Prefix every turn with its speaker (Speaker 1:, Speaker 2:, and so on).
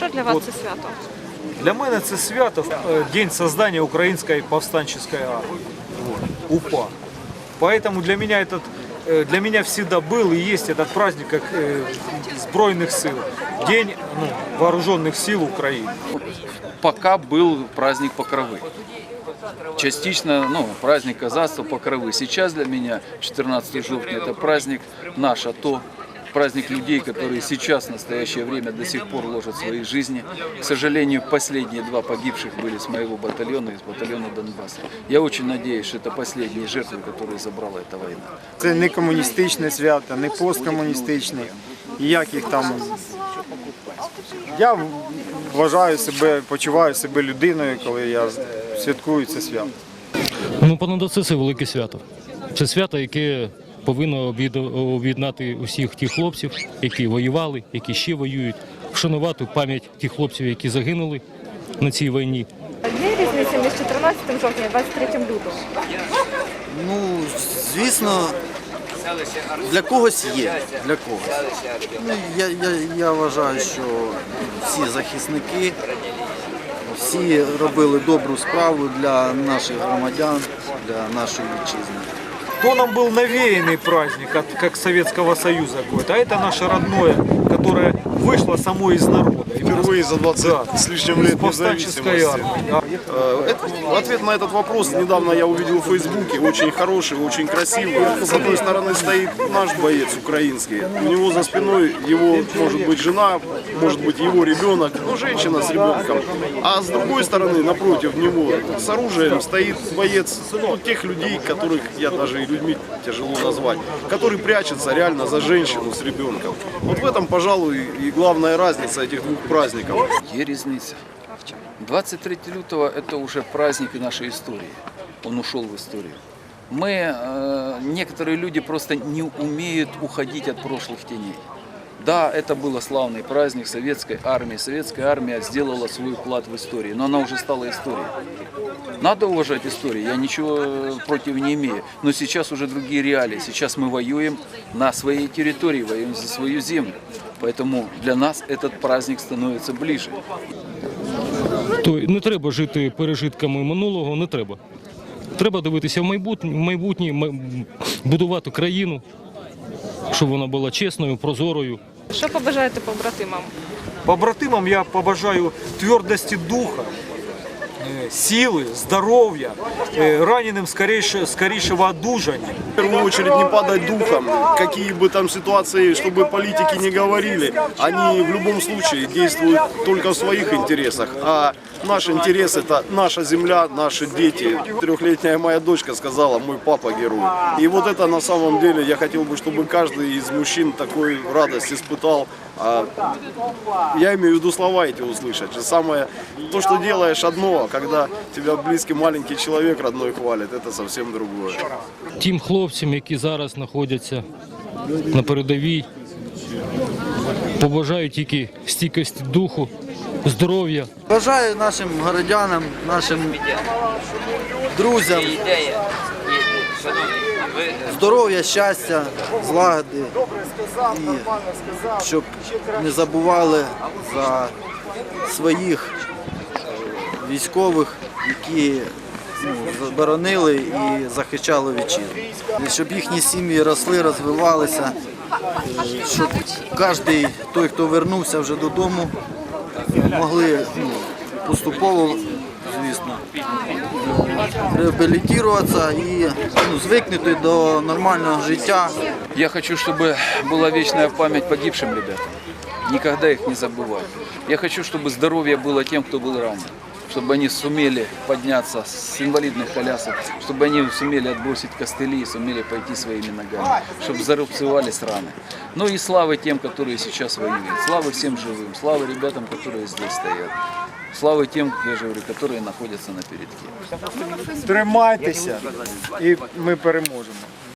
Speaker 1: Що для вас це свято?
Speaker 2: Для мене це свято е, день создания Української повстанческой армии. Вот, УПА. Поэтому для меня этот э, для меня всегда был и есть этот праздник как э, Збройных сил. День ну, вооруженных сил Украины.
Speaker 3: пока был праздник Покровы. Частично, ну, праздник казацтва Покровы. Сейчас для меня 14 жовтня это праздник наш АТО, праздник людей, которые сейчас в настоящее время до сих пор ложат свои жизни. К сожалению, последние два погибших были с моего батальона, из батальона Донбасса. Я очень надеюсь, что это последние жертвы, которые забрала эта война.
Speaker 4: Це не комуністичне свято, не посткомуністичне, ніяких там. Я вважаю себе, почуваю себе людиною, коли я святкую це свято.
Speaker 5: Ну, понад це це велике свято. Це свято, яке повинно об'єднати усіх тих хлопців, які воювали, які ще воюють, вшанувати пам'ять тих хлопців, які загинули на цій війні.
Speaker 1: Є різниця між 14 жовтня і 23 лютого?
Speaker 6: Ну, звісно, для когось є. Для когось. Ну, я, я, я вважаю, що всі захисники, всі робили добру справу для наших громадян, для нашої вітчизни
Speaker 2: То нам был навеянный праздник, от, как Советского Союза какой-то, а это наше родное, Которое вышло само из народа.
Speaker 7: Впервые за 20
Speaker 2: Да.
Speaker 7: с лишним лет независимости.
Speaker 2: армии. да.
Speaker 7: Э, это- ответ на этот вопрос недавно я увидел в Фейсбуке, очень хороший, очень красивый. С одной стороны стоит наш боец украинский, у него за спиной его, может быть, жена, может быть, его ребенок, ну, женщина с ребенком. А с другой стороны, напротив него, с оружием стоит боец ну, тех людей, которых я даже и людьми тяжело назвать, который прячется реально за женщину с ребенком. Вот в этом, пожалуй, и главная разница этих двух праздников.
Speaker 3: Є різниця. 23 лютого – это уже праздник нашей истории. Он ушел в историю. Мы, э, некоторые люди просто не умеют уходить от прошлых теней. Да, это был славный праздник советской армии. Советская армия сделала свой вклад в историю, но она уже стала историей. Надо уважать историю, я ничего э, против не имею. Но сейчас уже другие реалии. Сейчас мы воюем на своей территории, воюем за свою землю. Поэтому для нас этот праздник становится ближе.
Speaker 5: То не треба жити пережитками минулого, не треба. Треба дивитися в майбутнє, в майбутнє м- будувати країну, щоб вона була чесною, прозорою.
Speaker 1: Що побажаєте побратимам?
Speaker 2: Побратимам я побажаю твердости духа, э, Силы, здоровья, э, раненым скорейше, скорейшего одужания.
Speaker 7: В первую очередь не падать духом, какие бы там ситуации, чтобы политики не говорили, они в любом случае действуют только в своих интересах, а наш интерес это наша земля, наши дети. Трехлетняя моя дочка сказала, мой папа герой. И вот это на самом деле я хотел бы, чтобы каждый из мужчин такой радость испытал. А я имею в виду слова эти услышать. Же Самое, то, что делаешь одно, а когда тебя близкий маленький человек родной хвалит, это совсем другое.
Speaker 5: Тим хлопцям, які зараз знаходяться на передовій, побажаю тільки стійкості духу, здоров'я,
Speaker 6: Бажаю нашим городянам, нашим друзям здоров'я, щастя, злагоди і щоб не забували за своїх е, військових, які ну, заборонили і захищали вітчизну. Щоб їхні сім'ї росли, розвивалися, е, щоб кожен той, хто вернувся вже додому, могли ну, поступово, звісно, реабілітуватися і ну, звикнути до нормального життя.
Speaker 3: Я хочу, чтобы была вечная память погибшим ребятам. Никогда их не забывать. Я хочу, чтобы здоровье было тем, кто был ранен. Чтобы они сумели подняться с инвалидных колясок, чтобы они сумели отбросить костыли и сумели пойти своими ногами, чтобы зарубцевались раны. Ну и славы тем, которые сейчас воюют. Славы всем живым, славы ребятам, которые здесь стоят. Славы тем, я же говорю, которые находятся на передке.
Speaker 4: Тримайтеся і ми переможемо.